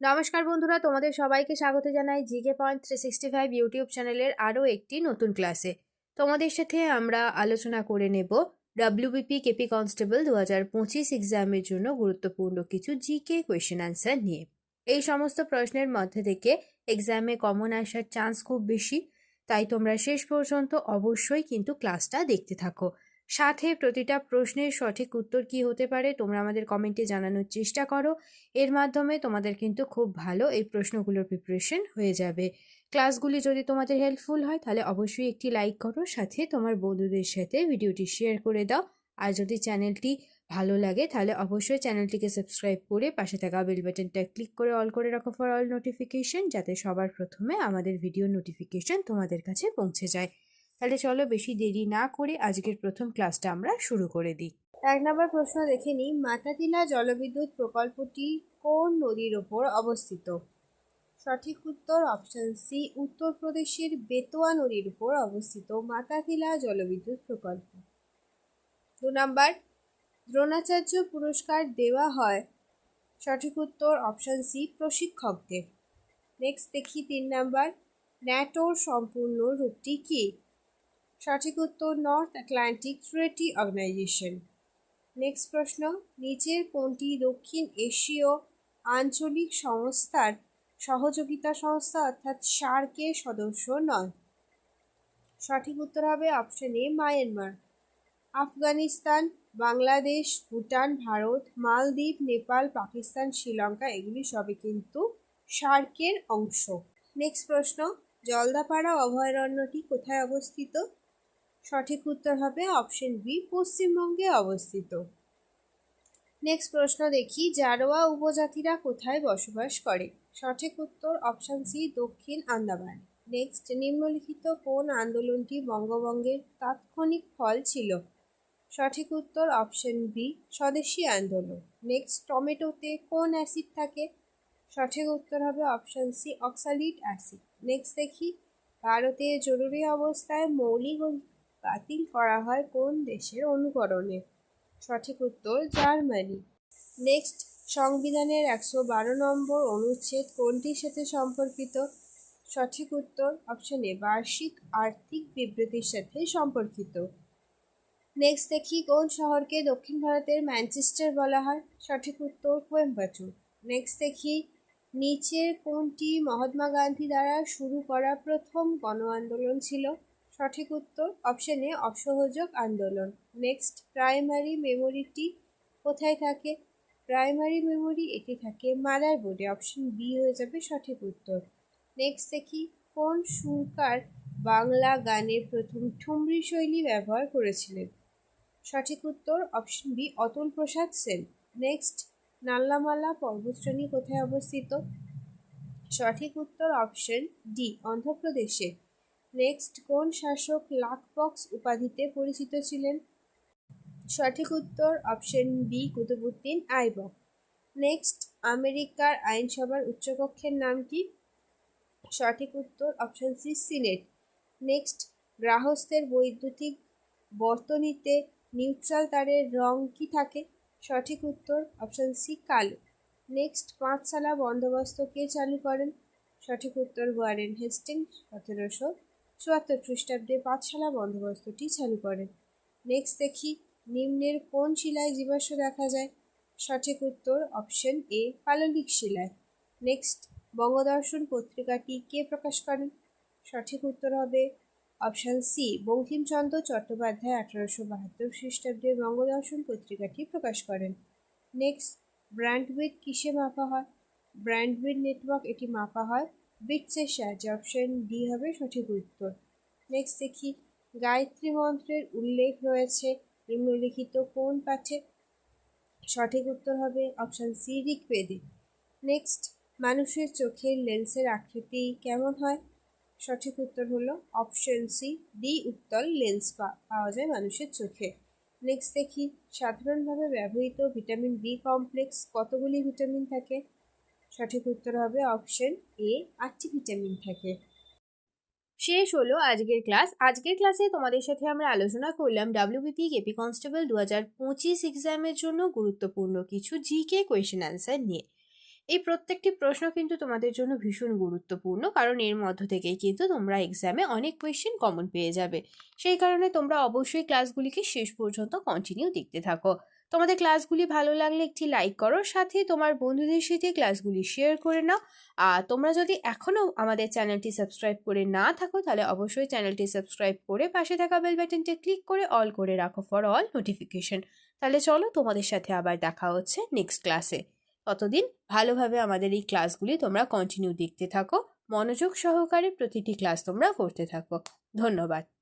নমস্কার বন্ধুরা, তোমাদের সবাইকে স্বাগত জানাই GK point three sixty five YouTube চ্যানেলের আরও একটি নতুন ক্লাসে। তোমাদের সাথে আমরা আলোচনা করে নেব ডাব্লিউবিপি কেপি কনস্টেবল দু হাজার পঁচিশ এক্সামের জন্য গুরুত্বপূর্ণ কিছু জিকে কোয়েশ্চেন আনসার নিয়ে। এই সমস্ত প্রশ্নের মধ্যে থেকে এক্সামে কমন আসার চান্স খুব বেশি, তাই তোমরা শেষ পর্যন্ত অবশ্যই কিন্তু ক্লাসটা দেখতে থাকো। সাথে প্রতিটা প্রশ্নের সঠিক উত্তর কি হতে পারে, তোমরা আমাদের কমেন্টে জানানোর চেষ্টা করো। এর মাধ্যমে তোমাদের কিন্তু খুব ভালো এই প্রশ্নগুলোর প্রিপারেশন হয়ে যাবে। ক্লাসগুলি যদি তোমাদের হেল্পফুল হয়, তাহলে অবশ্যই একটি লাইক করো, সাথে তোমার বন্ধুদের সাথে ভিডিওটি শেয়ার করে দাও। আর যদি চ্যানেলটি ভালো লাগে, তাহলে অবশ্যই চ্যানেলটিকে সাবস্ক্রাইব করে পাশে থাকা বেল বাটনটা ক্লিক করে অল করে রাখো ফর অল নোটিফিকেশন যাতে সবার প্রথমে আমাদের ভিডিও নোটিফিকেশন তোমাদের কাছে পৌঁছে যায়। তাহলে চলো বেশি দেরি না করে আজকের প্রথম ক্লাসটা আমরা শুরু করে দিই। এক নম্বর প্রশ্ন দেখে নিই মাতাতিলা জলবিদ্যুৎ প্রকল্পটি কোন নদীর ওপর অবস্থিত? সঠিক উত্তর অপশন সি উত্তরপ্রদেশের বেতোয়া নদীর উপর অবস্থিত মাতাতিলা জলবিদ্যুৎ প্রকল্প। দু নম্বর, দ্রোণাচার্য পুরস্কার দেওয়া হয়? সঠিক উত্তর অপশন সি প্রশিক্ষকদের। নেক্সট দেখি তিন নাম্বার, ন্যাটোর সম্পূর্ণ রূপটি কী? সঠিক উত্তর North Atlantic Treaty Organization. Next প্রশ্ন, নিচের কোনটি দক্ষিণ এশীয় আঞ্চলিক সংস্থার সহযোগিতা সংস্থা অর্থাৎ সার্কের সদস্য নয়? সঠিক উত্তর হবে option A Myanmar Afghanistan, Bangladesh, Bhutan, Bharat, Maldives, Nepal, Pakistan, Sri Lanka, এগুলি সবই কিন্তু সার্কের অংশ। নেক্সট প্রশ্ন, জলদাপাড়া অভয়ারণ্যটি কোথায় অবস্থিত? সঠিক উত্তর হবে অপশন বি, পশ্চিমবঙ্গে অবস্থিত। নেক্সট প্রশ্ন দেখি, জারোয়া উপজাতিরা কোথায় বসবাস করে? সঠিক উত্তর অপশন সি, দক্ষিণ আন্দামান। নেক্সট নিম্নলিখিত কোন আন্দোলনটি বঙ্গভঙ্গের তাৎক্ষণিক ফল ছিল? সঠিক উত্তর অপশন বি, স্বদেশী আন্দোলন। নেক্সট টমেটোতে কোন অ্যাসিড থাকে? সঠিক উত্তর হবে option C oxalic acid. Next দেখি, ভারতে জরুরি অবস্থায় মৌলিক বাতিল করা হয় কোন দেশের অনুকরণে? সঠিক উত্তর, জার্মানি। নেক্সট, সংবিধানের একশো বারো নম্বর অনুচ্ছেদ কোনটির সাথে সম্পর্কিত? সঠিক উত্তর অপশন বার্ষিক আর্থিক বিবৃতির সাথে সম্পর্কিত। নেক্সট, দেখি কোন শহরকে দক্ষিণ ভারতের ম্যানচেস্টার বলা হয়? সঠিক উত্তর, কোয়েম্বাটুর। নেক্সট, দেখি নিচের কোনটি মহাত্মা গান্ধী দ্বারা শুরু করা প্রথম গণ আন্দোলন ছিল? সঠিক উত্তর অপশন এ অসহযোগ আন্দোলন। নেক্সট প্রাইমারি মেমোরিটি কোথায় থাকে? প্রাইমারি মেমোরি এটি থাকে মাদার বোর্ডে অপশন বি হয়ে যাবে সঠিক উত্তর। নেক্সট দেখি কোন সুরকার বাংলা গানের প্রথম ঠুমরি শৈলী ব্যবহার করেছিলেন? সঠিক উত্তর option B Atul Prasad Sen. Next Nallamala পর্বতশ্রেণী কোথায় অবস্থিত? সঠিক উত্তর অপশন ডি অন্ধ্রপ্রদেশে। নেক্সট কোন শাসক লাকবক্স উপাধিতে পরিচিত ছিলেন? সঠিক উত্তর option B Qutubuddin Aibak. Next, আমেরিকার আইনসভার উচ্চকক্ষের নাম কি? সঠিক উত্তর অপশন সি সিনেট। নেক্সট, গ্রাহস্থের বৈদ্যুতিক বর্তনীতে নিউট্রাল তারের রং কি থাকে? সঠিক উত্তর অপশন সি কালো। নেক্সট পাঁচশালা বন্দোবস্ত কে চালু করেন? সঠিক উত্তর ওয়ারেন হেস্টিং, সতেরোশো চুয়াত্তর খ্রিস্টাব্দে পাঠশালা বন্দোবস্তটি চালু করেন। নেক্সট দেখি, নিম্নের কোন শিলায় জীবাশ্ম দেখা যায়? সঠিক উত্তর অপশন এ পাললিক শিলায়। নেক্সট বঙ্গদর্শন পত্রিকাটি কে প্রকাশ করেন? সঠিক উত্তর হবে অপশান সি বঙ্কিমচন্দ্র চট্টোপাধ্যায় আঠারোশো বাহাত্তর খ্রিস্টাব্দে বঙ্গদর্শন পত্রিকাটি প্রকাশ করেন। নেক্সট ব্র্যান্ডউইথ কিসে মাপা হয়? ব্র্যান্ডউইথ নেটওয়ার্ক এটি মাপা হয় বিটসের সাহায্যে অপশন ডি হবে সঠিক উত্তর। নেক্সট দেখি, গায়ত্রী মন্ত্রের উল্লেখ রয়েছে, নিম্নলিখিত কোন পাঠে সঠিক উত্তর হবে? অপশন সি ঋগ্বেদে। নেক্সট মানুষের চোখের লেন্সের আকৃতি কেমন হয়? সঠিক উত্তর হলো অপশন সি ডি উত্তল লেন্স পাওয়া যায় মানুষের চোখে। নেক্সট দেখি, সাধারণভাবে ব্যবহৃত ভিটামিন বি কমপ্লেক্স কতগুলি ভিটামিন থাকে? সঠিক উত্তর হবে অপশন এ, আটটি ভিটামিন থাকে। শেষ হলো আজকের ক্লাস। আজকের ক্লাসে তোমাদের সাথে আমরা আলোচনা করলাম ডাব্লিউবিপি কেপি কনস্টেবল দু হাজার পঁচিশ এক্সামের জন্য গুরুত্বপূর্ণ কিছু জিকে কোয়েশ্চেন অ্যান্সার নিয়ে। এই প্রত্যেকটি প্রশ্ন কিন্তু তোমাদের জন্য ভীষণ গুরুত্বপূর্ণ, কারণ এর মধ্য থেকেই কিন্তু তোমরা এক্সামে অনেক কোয়েশ্চেন কমন পেয়ে যাবে। সেই কারণে তোমরা অবশ্যই ক্লাসগুলিকে শেষ পর্যন্ত কন্টিনিউ দেখতে থাকো। তোমাদের ক্লাসগুলি ভালো লাগলে একটি লাইক করো, সাথে তোমার বন্ধুদের সাথে ক্লাসগুলি শেয়ার করে নাও। আর তোমরা যদি এখনও আমাদের চ্যানেলটি সাবস্ক্রাইব করে না থাকো, তাহলে অবশ্যই চ্যানেলটি সাবস্ক্রাইব করে পাশে থাকা বেল বাটনটি ক্লিক করে অল করে রাখো ফর অল নোটিফিকেশন তাহলে চলো তোমাদের সাথে আবার দেখা হচ্ছে নেক্সট ক্লাসে ততদিন ভালোভাবে আমাদের এই ক্লাসগুলি তোমরা কন্টিনিউ দেখতে থাকো। মনোযোগ সহকারে প্রতিটি ক্লাস তোমরা করতে থাকো। ধন্যবাদ।